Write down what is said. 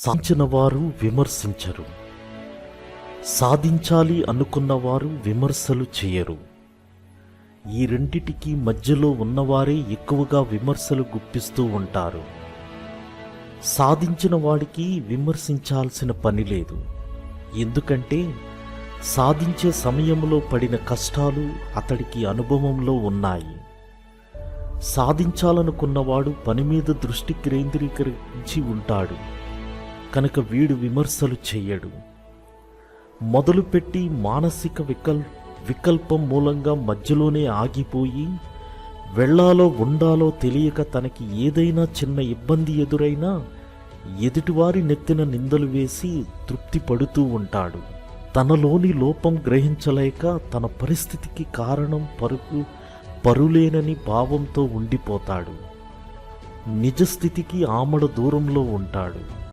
సాధించిన వారు విమర్శించరు. సాధించాలి అనుకున్నవారు విమర్శలు చేయరు. ఈ రెండిటికి మధ్యలో ఉన్నవారే ఎక్కువగా విమర్శలు గుప్పిస్తూ ఉంటారు. సాధించిన వాడికి విమర్శించాల్సిన పని లేదు. ఎందుకంటే సాధించే సమయంలో పడిన కష్టాలు అతడికి అనుభవంలో ఉన్నాయి. సాధించాలనుకున్నవాడు పని మీద దృష్టి కేంద్రీకరించి ఉంటాడు. కనుక వీడు విమర్శలు చెయ్యడు. మొదలుపెట్టి మానసిక వికల్ వికల్పం మూలంగా మధ్యలోనే ఆగిపోయి వెళ్ళాలో ఉండాలో తెలియక తనకి ఏదైనా చిన్న ఇబ్బంది ఎదురైనా ఎదుటివారి నెత్తిన నిందలు వేసి తృప్తి పడుతూ ఉంటాడు. తనలోని లోపం గ్రహించలేక తన పరిస్థితికి కారణం పరుగు పరులేనని భావంతో ఉండిపోతాడు. నిజస్థితికి ఆమడ దూరంలో ఉంటాడు.